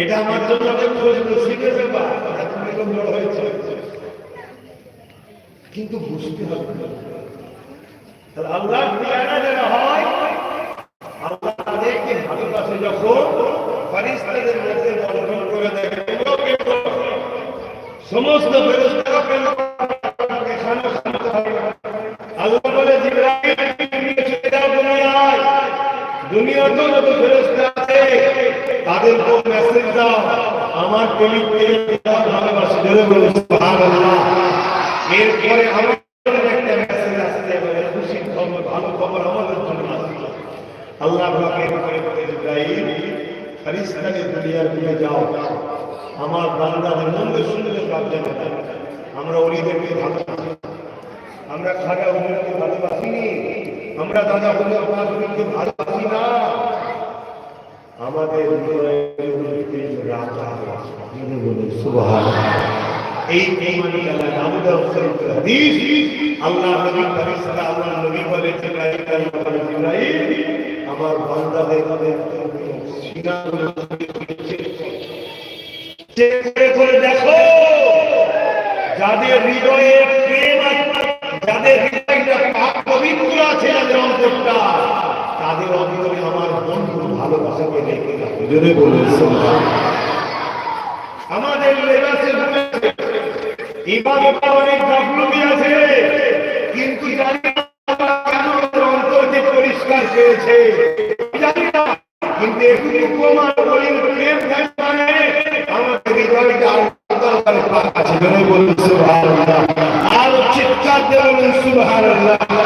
এটা আমার জন্য শিখে বড় হয়েছে কিন্তু বুঝতে হবে আল্লাহ হয়, আল্লাহ তাদেরকে ভালোবাসে যখন ফারিস্তাদের মধ্যে বন্টন করে করো। সমস্ত ফেরস্তারা দুনিয়াতেও যত ফেরস্তা আছে তাদেরকে মেসেজ দাও। আমার কলিগকে ভালোবাসে জোরে বলে, সুবহানাল্লাহ। এরপরে আমার একটা মেসেজ আসতে হবে খুশি খবর বলে আমার ওলিদেরকে ভালোবাসিনি। আমরা দাদা হুজুর পাঁচজনকে ভালোবাসি না। আমাদের বলে বলে বলে যাদের হৃদয়ে প্রেম যাদের হৃদয়টা পাক পবিত্র আছে যাদের অন্তরটা তাদের অন্তরে আমার বন্ধু ভালোবাসাকে রেখে রাখো জোরে বলে আমাদের লেবাসে ইবাদতে অনেক গাফলতি আছে, কিন্তু জানি আমাদের অন্তরকে পরিষ্কার পেয়েছে জানি না, কিন্তু একটু প্রমাণ করি প্রেম মানে আমাদের হৃদয়টা আল্লাহর পাক আছে জোরে বলুন, সুবহানাল্লাহ। আর চিৎকার দিয়ে বলুন, সুবহানাল্লাহ।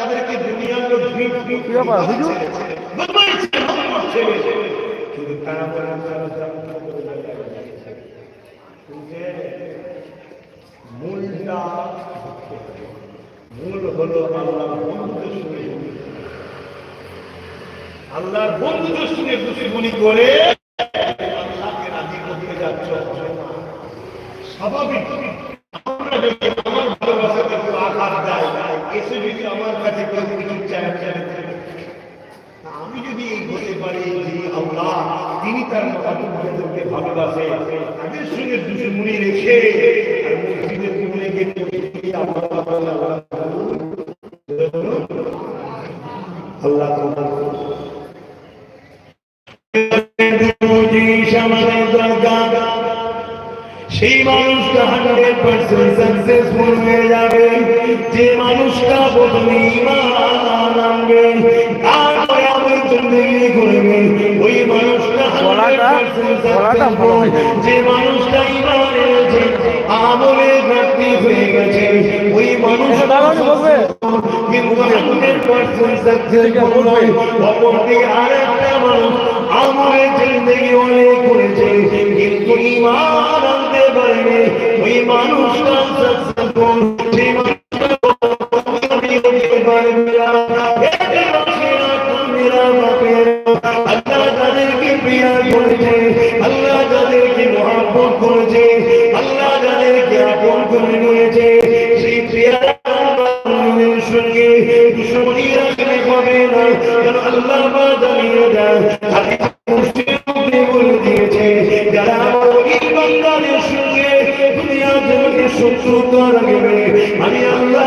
তাদেরকে দুনিয়ার লোক ভিড় ভিড় ছেলে, কিন্তু তারা তারা? মূলটা মূল হলো আল্লাহর বন্ধু শুনে আল্লাহর বন্ধু শুনে দুশ্মনী করে আল্লাহকে রাজি করতে যাচ্ছ স্বাভাবিক। আমরা যদি আমার ভালোবাসাকে আঘাত দেয় এসে যদি আমার কাছে কেউ কিছু চায় আমি যদি এই হতে পারি যে আল্লাহ, তিনি তার মহাপুরুষদেরকে ভালোবাসে, তাদের সঙ্গে দুশ্মনী রেখে, আর মসজিদের কোণে গিয়ে আল্লাহ আল্লাহ তোমার সেই মানুষটা হান্ড্রেড পার্সেন্ট সাকসেসফুল হয়ে যাবে। যে মানুষটা প্রথমে ইমান আনবে তারপরে আমল জিন্দগি করবে ওই মানুষটা গলাটা- 100% গলাটা বড় successful। যে মানুষটা ইমান এনেছে আমলে ঘাটতি হয়ে গেছে। ওই মানুষ এটা কিন্তু হান্ড্রেড পার্সেন্ট সাকসেসফুল নয়। অপরদিকে আর মানুষ আমলে জিন্দগি অনেক করেছে কিন্তু ইমান ওই মানুষটা সাকসেসফুল সেই মানুষটা কখনোই হতে পারবে না। আল্লাহ তাদেরকে প্রিয়া করেছে আল্লাহ করেছে আল্লাহ প্রিয়া শত্রু আমি আল্লাহ